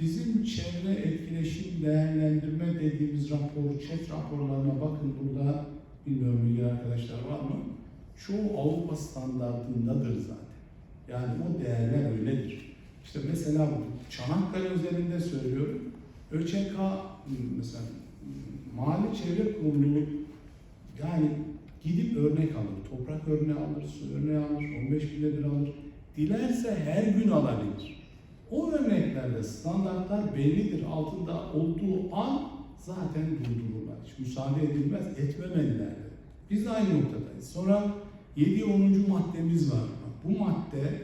Bizim çevre etkileşim değerlendirme dediğimiz rapor, chat raporlarına bakın burada bilmiyorum bilgi arkadaşlar var mı? Çoğu Avrupa standartındadır zaten. Yani o değerler öyledir. İşte mesela bu Çanakkale özelinde söylüyorum. ÖÇK mesela mahalle çevre kurulu yani gidip örnek alır. Toprak örneği alır, su örneği alır, 15 binde bir alır. Dilerse her gün alabilir. O örneklerde standartlar bellidir. Altında olduğu an zaten durdururlar. Hiç müsaade edilmez, etmemeliler. de. Biz de aynı noktadayız. Sonra 7 10. maddemiz var. Bu madde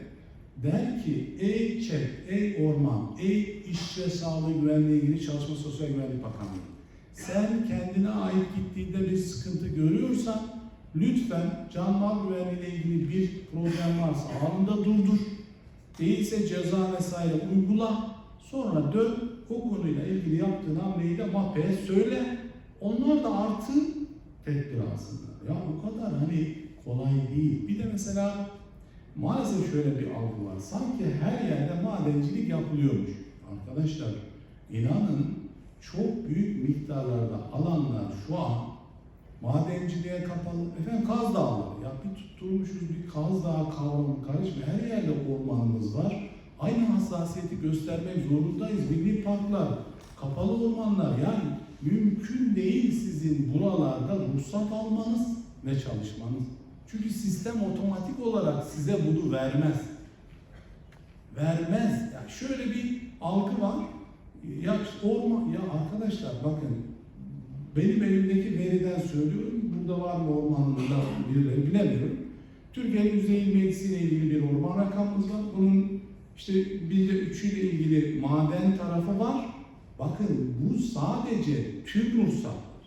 der ki ey ÇED, ey orman, ey işçi sağlığı güvenliği ilgili Çalışma Sosyal Güvenlik Bakanlığı. Sen kendine ait gittiğinde bir sıkıntı görüyorsan lütfen can mal güvenliği ile ilgili bir problem varsa anında durdur. Değilse ceza vesaire uygula. Sonra dön o konuyla ilgili yaptığın hamleyi de MAPE'ye söyle. Onlar da artı tedbir alsınlar. Ya o kadar hani kolay değil. Bir de mesela maalesef şöyle bir algı var. Sanki her yerde madencilik yapılıyormuş. Arkadaşlar inanın çok büyük miktarlarda alanlar şu an madenciliğe kapalı. Efendim Kaz Dağları. Ya bir tutturmuşuz bir Kaz Dağı kavramı karışmıyor. Her yerde ormanımız var. Aynı hassasiyeti göstermek zorundayız. Milli parklar, kapalı ormanlar yani mümkün değil sizin buralarda ruhsat almanız ve çalışmanız. Çünkü sistem otomatik olarak size bunu vermez. Vermez. Yani şöyle bir algı var. Ya orman, ya arkadaşlar bakın benim elimdeki veriden söylüyorum. Burada var mı ormanında birileri bilemiyorum. Türkiye'nin %27 ile ilgili bir orman rakamımız var. Bunun işte bizde üçüyle ilgili maden tarafı var. Bakın bu sadece tüm ruhsatlar.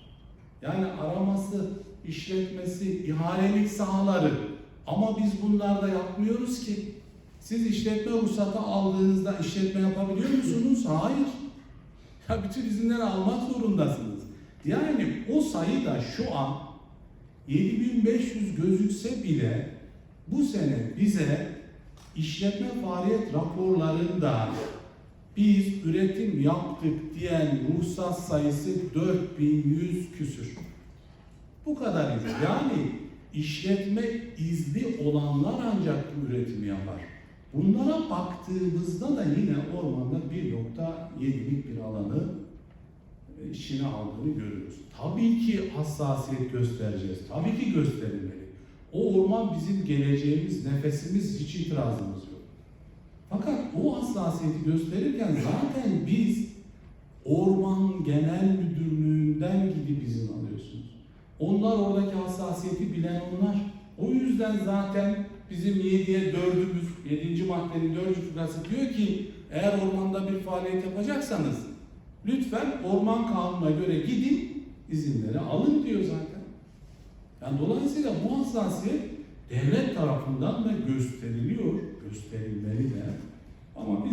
Yani araması, işletmesi, ihalelik sahaları. Ama biz bunlarda yapmıyoruz ki. Siz işletme ruhsatı aldığınızda işletme yapabiliyor musunuz? Hayır. Ya bütün izinleri almak zorundasınız. Yani o sayı da şu an 7500 gözükse bile bu sene bize işletme faaliyet raporlarında biz üretim yaptık diyen ruhsat sayısı 4100 küsür. Bu kadar. Yani işletme izni olanlar ancak bu üretimi yapar. Bunlara baktığımızda da yine ormanda 1.7'lik bir alanı işine aldığını görüyoruz. Tabii ki hassasiyet göstereceğiz. Tabii ki gösterilmeli. O orman bizim geleceğimiz, nefesimiz, hiç itirazımız yok. Fakat o hassasiyeti gösterirken zaten biz Orman Genel Müdürlüğü'nden gidip izin alıyorsunuz. Onlar oradaki hassasiyeti bilen onlar. O yüzden zaten bizim 7'ye 4'ümüz, 7. maddenin 4. fıkrası diyor ki eğer ormanda bir faaliyet yapacaksanız lütfen orman kanununa göre gidin izinleri alın diyor zaten. Yani dolayısıyla bu hassasiyet devlet tarafından da gösteriliyor, gösterilmeli de. Ama biz